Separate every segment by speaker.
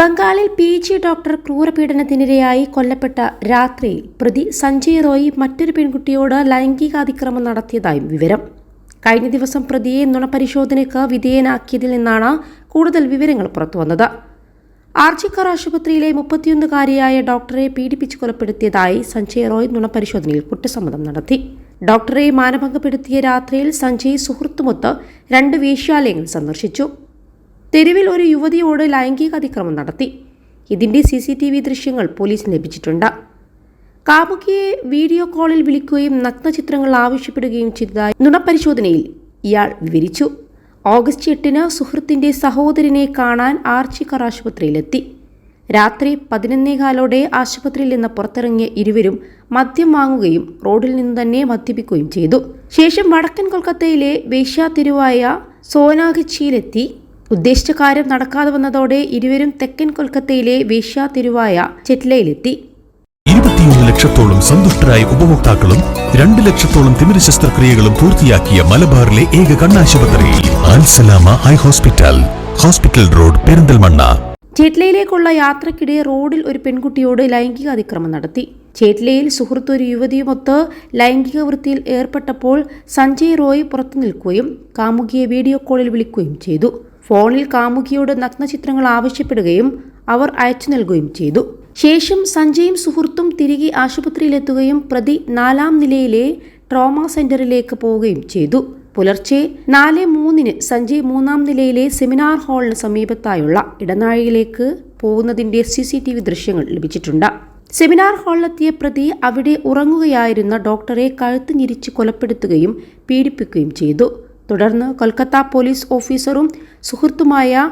Speaker 1: ബംഗാളിൽ P G doctor ക്രൂരപീഡനത്തിനിരയായി കൊല്ലപ്പെട്ട രാത്രിയിൽ പ്രതി സഞ്ജയ് റോയി മറ്റൊരു പെൺകുട്ടിയോട് ലൈംഗികാതിക്രമം നടത്തിയതായും വിവരം. കഴിഞ്ഞ ദിവസം പ്രതിയെ നുണപരിശോധനയ്ക്ക് വിധേയനാക്കിയതിൽ നിന്നാണ് കൂടുതൽ വിവരങ്ങൾ പുറത്തുവന്നത്. ആർജിക്കർ ആശുപത്രിയിലെ മുപ്പത്തിയൊന്നുകാരിയായ ഡോക്ടറെ പീഡിപ്പിച്ച് കൊലപ്പെടുത്തിയതായി സഞ്ജയ് റോയ് നുണപരിശോധനയിൽ കുറ്റസമ്മതം നടത്തി. ഡോക്ടറെ മാനഭംഗപ്പെടുത്തിയ രാത്രിയിൽ സഞ്ജയ് സുഹൃത്തുമൊത്ത് രണ്ട് വേശ്യാലയങ്ങൾ സന്ദർശിച്ചു. തെരുവിൽ ഒരു യുവതിയോട് ലൈംഗിക അതിക്രമം നടത്തി. ഇതിന്റെ സി സി ടി വി ദൃശ്യങ്ങൾ പോലീസിന് ലഭിച്ചിട്ടുണ്ട്. കാമുകിയെ വീഡിയോ കോളിൽ വിളിക്കുകയും നഗ്നചിത്രങ്ങൾ ആവശ്യപ്പെടുകയും ചെയ്തതായി നുണപരിശോധനയിൽ ഇയാൾ വിവരിച്ചു. ഓഗസ്റ്റ് എട്ടിന് സുഹൃത്തിന്റെ സഹോദരനെ കാണാൻ ആർച്ചിക്കർ ആശുപത്രിയിലെത്തി. രാത്രി പതിനൊന്നേകാലോടെ ആശുപത്രിയിൽ നിന്ന് പുറത്തിറങ്ങിയ ഇരുവരും മദ്യം വാങ്ങുകയും റോഡിൽ നിന്ന് തന്നെ മദ്യപിക്കുകയും ചെയ്തു. ശേഷം വടക്കൻ കൊൽക്കത്തയിലെ വേശ്യാതിരുവായ സോനാഗച്ചിയിലെത്തി ഉദ്ദേശിച്ച കാര്യം നടക്കാതെ വന്നതോടെ ഇരുവരും തെക്കൻ കൊൽക്കത്തയിലെ വേശ്യാതെരുവായ ചെറ്റ്ലയിലെത്തി.
Speaker 2: ഇരുപത്തിയൊന്ന് ലക്ഷത്തോളം സന്തുഷ്ടരായ ഉപഭോക്താക്കളും രണ്ട് ലക്ഷത്തോളം തിമിര ശസ്ത്രക്രിയകളും പൂർത്തിയാക്കിയ മലബാറിലെ ഏക കണ്ണാശുപത്രി Al Salama eye hospital hospital road Perinthalmanna.
Speaker 1: ചേറ്റ്ലയിലേക്കുള്ള യാത്രക്കിടെ റോഡിൽ ഒരു പെൺകുട്ടിയോട് ലൈംഗിക അതിക്രമം നടത്തി. ചേറ്റ്ലയിൽ സുഹൃത്ത് ഒരു യുവതിയുമൊത്ത് ലൈംഗിക വൃത്തിയിൽ ഏർപ്പെട്ടപ്പോൾ സഞ്ജയ് റോയ് പുറത്തു നിൽക്കുകയും കാമുകിയെ വീഡിയോ കോളിൽ വിളിക്കുകയും ചെയ്തു. ഫോണിൽ കാമുകിയോട് നഗ്നചിത്രങ്ങൾ ആവശ്യപ്പെടുകയും അവർ അയച്ചു നൽകുകയും ചെയ്തു. ശേഷം സഞ്ജയും സുഹൃത്തും തിരികെ ആശുപത്രിയിലെത്തുകയും പ്രതി നാലാം നിലയിലെ ട്രോമ സെന്ററിലേക്ക് പോവുകയും ചെയ്തു. പുലർച്ചെ നാല് മൂന്നിന് സഞ്ജയ് മൂന്നാം നിലയിലെ സെമിനാർ ഹാളിന് സമീപത്തായുള്ള ഇടനാഴിയിലേക്ക് പോകുന്നതിന്റെ സി സി ടി വി ദൃശ്യങ്ങൾ ലഭിച്ചിട്ടുണ്ട്. സെമിനാർ ഹാളിലെത്തിയ പ്രതി അവിടെ ഉറങ്ങുകയായിരുന്ന ഡോക്ടറെ കഴുത്ത് ഞെരിച്ച് കൊലപ്പെടുത്തുകയും പീഡിപ്പിക്കുകയും ചെയ്തു. തുടർന്ന് കൊൽക്കത്ത പോലീസ് ഓഫീസറും സുഹൃത്തുമായ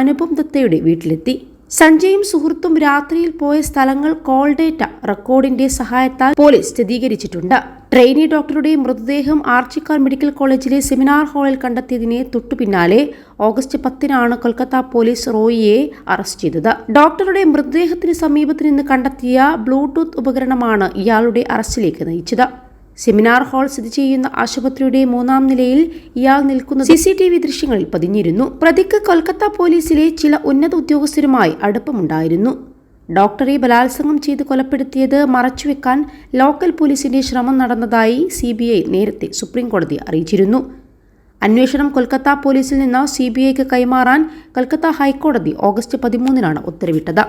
Speaker 1: അനുപം ദത്തയുടെ വീട്ടിലെത്തി. സഞ്ജയും സുഹൃത്തും രാത്രിയിൽ പോയ സ്ഥലങ്ങൾ കോൾ ഡേറ്റ റെക്കോർഡിന്റെ സഹായത്താൽ പോലീസ് സ്ഥിരീകരിച്ചിട്ടുണ്ട്. ട്രെയിനി ഡോക്ടറുടെ മൃതദേഹം ആർച്ചിക്കാർ മെഡിക്കൽ കോളേജിലെ സെമിനാർ ഹാളിൽ കണ്ടെത്തിയതിനെ തൊട്ടു പിന്നാലെ ഓഗസ്റ്റ് പത്തിനാണ് കൊൽക്കത്ത പോലീസ് റോയിയെ അറസ്റ്റ് ചെയ്തത്. ഡോക്ടറുടെ മൃതദേഹത്തിന് സമീപത്ത് നിന്ന് കണ്ടെത്തിയ ബ്ലൂടൂത്ത് ഉപകരണമാണ് ഇയാളുടെ അറസ്റ്റിലേക്ക് നയിച്ചത്. സെമിനാർ ഹാൾ സ്ഥിതി ചെയ്യുന്ന ആശുപത്രിയുടെ മൂന്നാം നിലയിൽ ഇയാൾ നിൽക്കുന്ന സി സി ടി വി ദൃശ്യങ്ങളിൽ പതിഞ്ഞിരുന്നു. പ്രതിക്ക് കൊൽക്കത്ത പോലീസിലെ ചില ഉന്നത ഉദ്യോഗസ്ഥരുമായി അടുപ്പമുണ്ടായിരുന്നു. ഡോക്ടറെ ബലാത്സംഗം ചെയ്ത് കൊലപ്പെടുത്തിയത് മറച്ചുവെക്കാൻ ലോക്കൽ പോലീസിന്റെ ശ്രമം നടന്നതായി സി ബി ഐ നേരത്തെ സുപ്രീംകോടതി അറിയിച്ചിരുന്നു. അന്വേഷണം കൊൽക്കത്ത പോലീസിൽ നിന്ന് സി ബി ഐക്ക് കൈമാറാൻ കൊൽക്കത്ത ഹൈക്കോടതി ഓഗസ്റ്റ് പതിമൂന്നിനാണ് ഉത്തരവിട്ടത്.